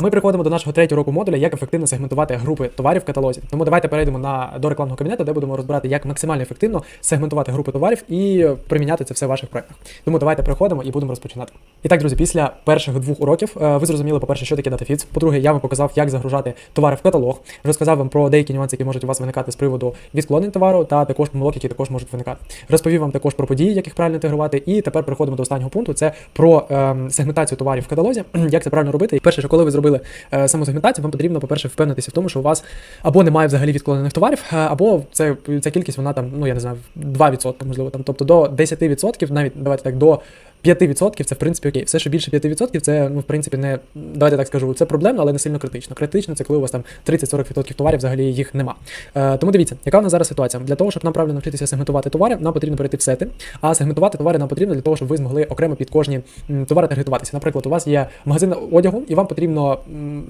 А ми приходимо до нашого третього року модуля, як ефективно сегментувати групи товарів в каталозі. Тому давайте перейдемо на до рекламного кабінету, де будемо розбирати, як максимально ефективно сегментувати групи товарів і приміняти це все в ваших проектах. Тому давайте переходимо і будемо розпочинати. І так, друзі, після перших двох уроків е, ви зрозуміли, по-перше, що таке DataFits. По-друге, я вам показав, як загружати товари в каталог. Розказав вам про деякі нюанси, які можуть у вас виникати з приводу відклонень товару, та також помилок, які також можуть виникати. Розповів вам також про події, яких правильно інтегрувати. І тепер переходимо до останнього пункту. Це про ем, сегментацію товарів в каталозі. Як це правильно робити? І перше, що коли ви зробили е, самосегментацію, вам потрібно, по-перше, впевнитися в тому, що у вас або немає взагалі відклонених товарів, е, або це ця кількість, вона там, ну я не знаю, 2%, можливо, там, тобто до 10%, навіть давайте так, до 5% це в принципі окей. Все, що більше 5%, це ну в принципі не давайте так скажу, це проблемно, але не сильно критично. Критично це коли у вас там 30-40% товарів взагалі їх нема. Е, тому дивіться, яка в нас зараз ситуація? Для того, щоб нам правильно навчитися сегментувати товари, нам потрібно перейти в сети. А сегментувати товари нам потрібно для того, щоб ви змогли окремо під кожні товари таргетуватися. Наприклад, у вас є магазин одягу, і вам потрібно,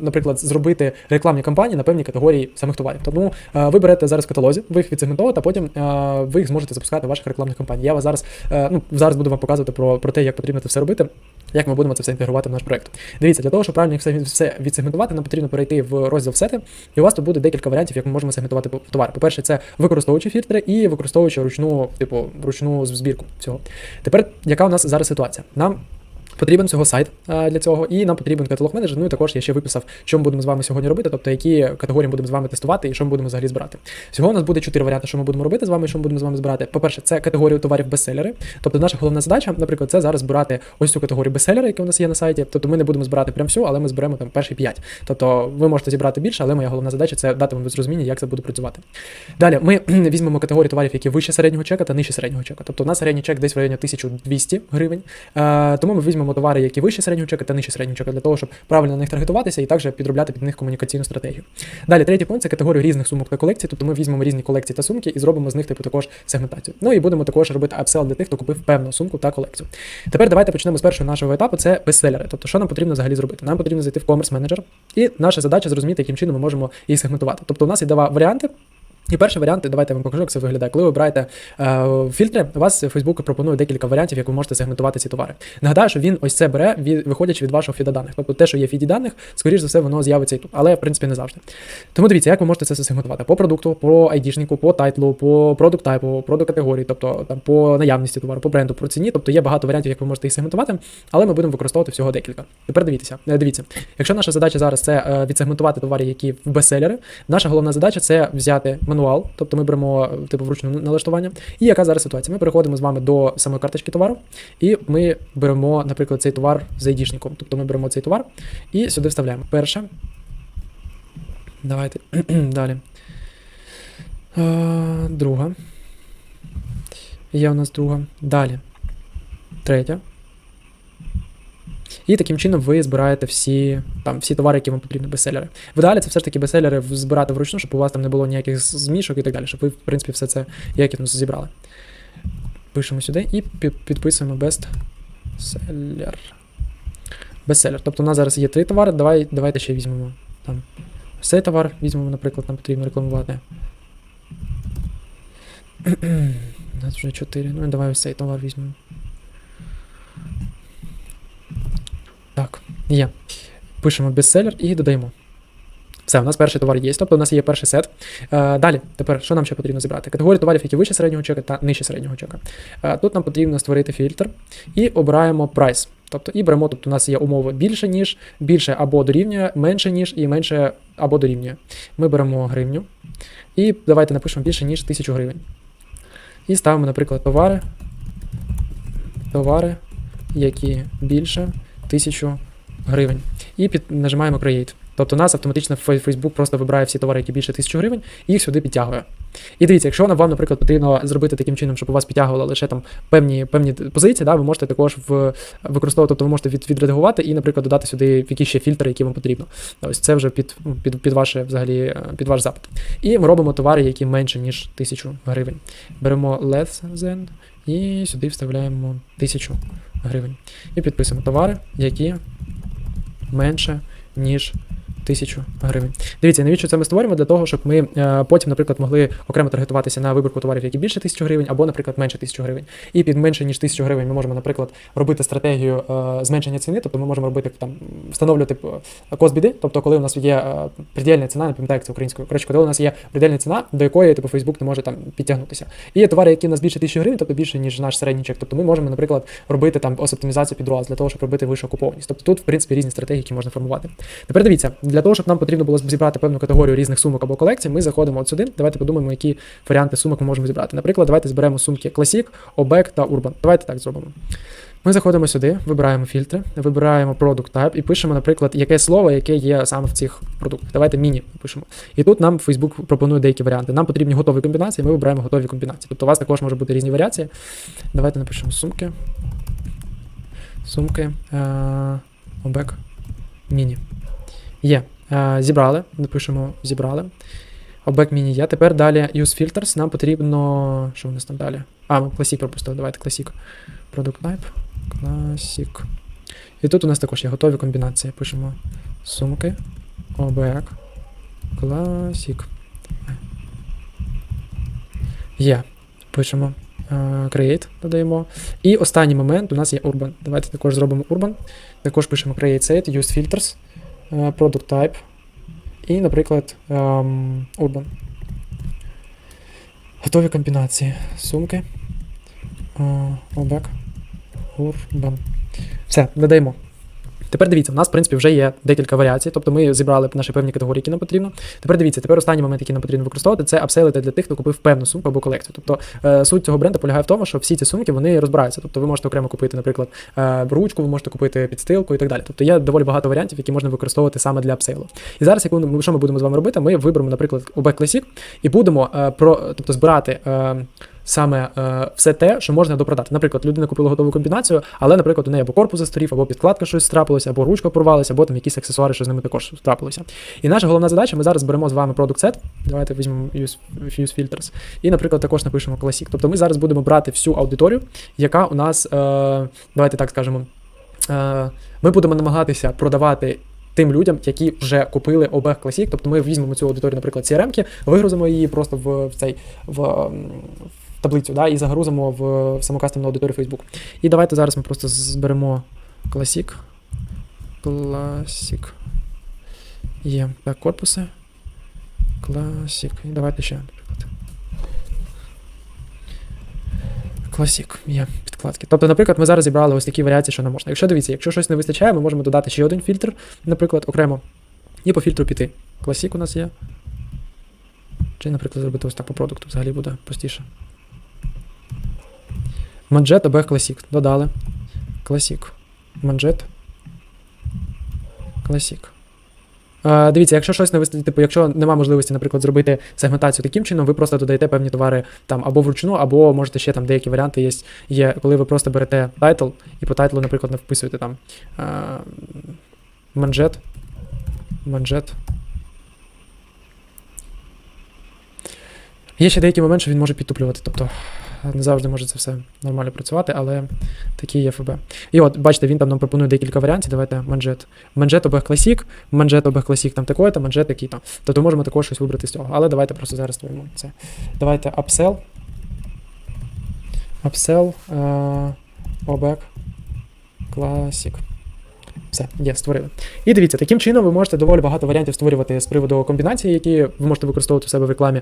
наприклад, зробити рекламні кампанії на певній категорії самих товарів. Тому е, ви берете зараз каталозі, ви їх відсегментовуєте, а потім е, ви їх зможете запускати в ваших рекламних кампаній. Я вас зараз е, ну зараз буду вам показувати про, про те, як потрібно це все робити. Як ми будемо це все інтегрувати в наш проект? Дивіться, для того, щоб правильно все, все відсегментувати, нам потрібно перейти в розділ сети, і у вас тут буде декілька варіантів, як ми можемо сегментувати товар. По-перше, це використовуючи фільтри і використовуючи ручну, типу, ручну збірку цього. Тепер, яка у нас зараз ситуація? Нам Потрібен цього сайт а, для цього, і нам потрібен каталог менеджер. Ну і також я ще виписав, що ми будемо з вами сьогодні робити, тобто які категорії будемо з вами тестувати і що ми будемо взагалі збирати. Всього у нас буде чотири варіанти, що ми будемо робити з вами, що ми будемо з вами збирати. По-перше, це категорію товарів бестселери. Тобто наша головна задача, наприклад, це зараз збирати ось цю категорію бестселери, яка у нас є на сайті. Тобто ми не будемо збирати прям всю, але ми зберемо там перші п'ять. Тобто ви можете зібрати більше, але моя головна задача це дати вам зрозуміння, як це буде працювати. Далі ми візьмемо категорію товарів, які вище середнього чека та нижче середнього чека. Тобто у нас середній чек десь в районі 1200 гривень. Е, тому ми візьмемо товари, які вище середнього чека та нижче середнього чека, для того, щоб правильно на них таргетуватися і також підробляти під них комунікаційну стратегію. Далі, третій пункт це категорію різних сумок та колекцій. Тобто ми візьмемо різні колекції та сумки і зробимо з них типу також сегментацію. Ну і будемо також робити апсел для тих, хто купив певну сумку та колекцію. Тепер давайте почнемо з першого нашого етапу. Це бестселери. Тобто, що нам потрібно взагалі зробити? Нам потрібно зайти в Manager, і наша задача зрозуміти, яким чином ми можемо їх сегментувати. Тобто, у нас є два варіанти. І перший варіант, давайте я вам покажу, як це виглядає. Коли ви обираєте е, фільтри, у вас Facebook пропонує декілька варіантів, як ви можете сегментувати ці товари. Нагадаю, що він ось це бере, від, виходячи від вашого фіда даних. Тобто те, що є фіді даних, скоріш за все, воно з'явиться і тут, але в принципі не завжди. Тому дивіться, як ви можете це сегментувати по продукту, по айдішнику, по тайтлу, по продукт тайпу, продукт категорії, тобто там по наявності товару, по бренду, по ціні. Тобто є багато варіантів, як ви можете їх сегментувати, але ми будемо використовувати всього декілька. Тепер дивіться, е, дивіться, якщо наша задача зараз це е, відсегментувати товари, які в бестселери, наша головна задача це взяти мануал, тобто ми беремо типу вручну налаштування. І яка зараз ситуація? Ми переходимо з вами до самої карточки товару, і ми беремо, наприклад, цей товар з айдішником. Тобто ми беремо цей товар і сюди вставляємо. Перше. Давайте далі. Е, Друга. Є у нас друга. Далі. Третя. І таким чином ви збираєте всі там всі товари, які вам потрібні, бестселери. В ідеалі це все ж таки бестселери збирати вручну, щоб у вас там не було ніяких змішок і так далі, щоб ви, в принципі, все це якісно зібрали. Пишемо сюди і підписуємо бестселер. Бестселер. Тобто у нас зараз є три товари. Давай, давайте ще візьмемо там. Цей товар візьмемо, наприклад, нам потрібно рекламувати. У нас вже чотири. Ну і давай цей товар візьмемо. Так, є. Пишемо бестселер і додаємо. Все, у нас перший товар є, тобто у нас є перший сет. Е, далі, тепер, що нам ще потрібно зібрати? Категорії товарів, які вище середнього чека та нижче середнього чека. Е, тут нам потрібно створити фільтр і обираємо прайс. Тобто і беремо, тобто у нас є умови більше, ніж, більше або дорівнює, менше, ніж і менше або дорівнює. Ми беремо гривню. І давайте напишемо більше, ніж 1000 гривень. І ставимо, наприклад, товари. Товари, які більше 1000 гривень. І під, нажимаємо Create. Тобто у нас автоматично Facebook просто вибирає всі товари, які більше 1000 гривень, і їх сюди підтягує. І дивіться, якщо вам, наприклад, потрібно зробити таким чином, щоб у вас підтягувало лише там певні, певні позиції, да, ви можете також в, використовувати, тобто ви можете від, відредагувати і, наприклад, додати сюди якісь ще фільтри, які вам потрібно. Ось це вже під, ну, під, під, ваше, взагалі, е, під ваш запит. І ми робимо товари, які менше, ніж 1000 гривень. Беремо less than і сюди вставляємо 1000 гривень. І підписуємо товари, які менше, ніж тисячу гривень. Дивіться, навіщо це ми створюємо? Для того, щоб ми е, потім, наприклад, могли окремо таргетуватися на вибірку товарів, які більше тисячу гривень, або, наприклад, менше тисячу гривень. І під менше ніж тисячу гривень ми можемо, наприклад, робити стратегію е, зменшення ціни, тобто ми можемо робити там встановлювати е, кост біди, тобто коли у нас є предельна ціна, не пам'ятаю, як це українською. Коротше, коли у нас є предельна ціна, до якої типу Facebook не може там підтягнутися. І є товари, які у нас більше тисячі гривень, тобто більше ніж наш середній чек. Тобто ми можемо, наприклад, робити там оптимізацію під для того, щоб робити вищу окупованість. Тобто тут, в принципі, різні стратегії, які можна формувати. Тепер дивіться, для того, щоб нам потрібно було зібрати певну категорію різних сумок або колекцій, ми заходимо от сюди. Давайте подумаємо, які варіанти сумок ми можемо зібрати. Наприклад, давайте зберемо сумки Classic, Obek та Urban. Давайте так зробимо. Ми заходимо сюди, вибираємо фільтри, вибираємо Product Type і пишемо, наприклад, яке слово, яке є саме в цих продуктах. Давайте міні пишемо. І тут нам Facebook пропонує деякі варіанти. Нам потрібні готові комбінації, ми вибираємо готові комбінації. Тобто у вас також може бути різні варіації. Давайте напишемо сумки. Сумки. Обек. Міні. Є. Е, Зібрали. Напишемо зібрали. Обек міні є. Тепер далі use filters. Нам потрібно. Що у нас там далі? А, ми Classic пропустили. Давайте Classic. Product type. Classic. І тут у нас також є готові комбінації. Пишемо сумки. Обек. Classic. Є. Пишемо е, create, додаємо. І останній момент у нас є Urban. Давайте також зробимо Urban. Також пишемо create set, use filters, product type. І, наприклад, ем, Urban. Готові комбінації. Сумки. Е, Обек. Urban. Все, додаємо. Тепер дивіться, у нас, в принципі, вже є декілька варіацій, тобто ми зібрали наші певні категорії, які нам потрібно. Тепер дивіться, тепер останній момент, який нам потрібно використовувати, це апсейлити для тих, хто купив певну сумку або колекцію. Тобто е, суть цього бренду полягає в тому, що всі ці сумки вони розбираються. Тобто ви можете окремо купити, наприклад, е, ручку, ви можете купити підстилку і так далі. Тобто є доволі багато варіантів, які можна використовувати саме для апсейлу. І зараз, як ми, що ми будемо з вами робити, ми виберемо, наприклад, OB Classic і будемо е, про, тобто, збирати. Саме е, все те, що можна допродати. Наприклад, людина купила готову комбінацію, але, наприклад, у неї або корпус застарів, або підкладка щось трапилося, або ручка порвалася, або там якісь аксесуари, що з ними також трапилося. І наша головна задача, ми зараз беремо з вами product set, давайте візьмемо use, use filters, і, наприклад, також напишемо Classic. Тобто ми зараз будемо брати всю аудиторію, яка у нас, е, давайте так скажемо, е, ми будемо намагатися продавати. Тим людям, які вже купили обег Classic, тобто ми візьмемо цю аудиторію, наприклад, CRM-ки, вигрузимо її просто в, в цей в, в таблицю, да, і загрузимо в, в саму аудиторію Facebook. І давайте зараз ми просто зберемо Classic. Classic. Є. Так, корпуси. Classic. І давайте ще, наприклад. Classic. Є підкладки. Тобто, наприклад, ми зараз зібрали ось такі варіації, що нам можна. Якщо дивіться, якщо щось не вистачає, ми можемо додати ще один фільтр, наприклад, окремо. І по фільтру піти. Classic у нас є. Чи, наприклад, зробити ось так по продукту взагалі буде простіше. Манжет обег Classic. Додали. Classic. Манжет. Classic. Е, дивіться, якщо щось не вистачить, типу, якщо немає можливості, наприклад, зробити сегментацію таким чином, ви просто додаєте певні товари там або вручну, або можете ще там деякі варіанти є, є коли ви просто берете тайтл і по тайтлу, наприклад, не вписуєте там е, манжет. Манжет. Є ще деякий момент, що він може підтуплювати. Тобто не завжди може це все нормально працювати, але такі є ФБ. І от, бачите, він там нам пропонує декілька варіантів. Давайте манжет. Манжет обег Classic, манжет обег Classic там такої, то манжет такий то Тобто можемо також щось вибрати з цього. Але давайте просто зараз створимо це. Давайте upsell. Upsell. Uh, обег Classic. Все, є, створили. І дивіться, таким чином ви можете доволі багато варіантів створювати з приводу комбінації, які ви можете використовувати в себе в рекламі.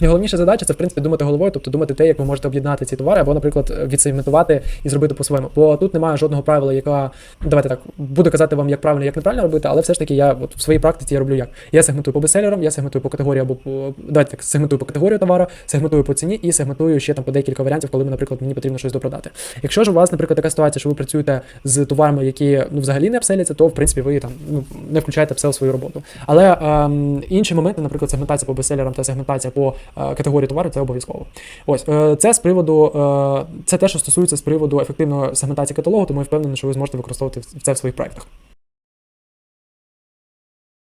І головніша задача це, в принципі, думати головою, тобто думати те, як ви можете об'єднати ці товари, або, наприклад, відсегментувати і зробити по-своєму. Бо тут немає жодного правила, яка давайте так буду казати вам, як правильно, як неправильно робити, але все ж таки я от в своїй практиці я роблю як. Я сегментую по бестселерам, я сегментую по категорії або по давайте так, сегментую по категорії товару, сегментую по ціні і сегментую ще там по декілька варіантів, коли, наприклад, мені потрібно щось допродати. Якщо ж у вас, наприклад, така ситуація, що ви працюєте з товарами, які ну взагалі не апселяться, то в принципі ви там ну не включаєте апсел в свою роботу. Але ем, інші моменти, наприклад, сегментація по бестселерам та сегментація по категорії товару, це обов'язково. Ось е, це з приводу, е, це те, що стосується з приводу ефективної сегментації каталогу, тому я впевнений, що ви зможете використовувати це в своїх проектах.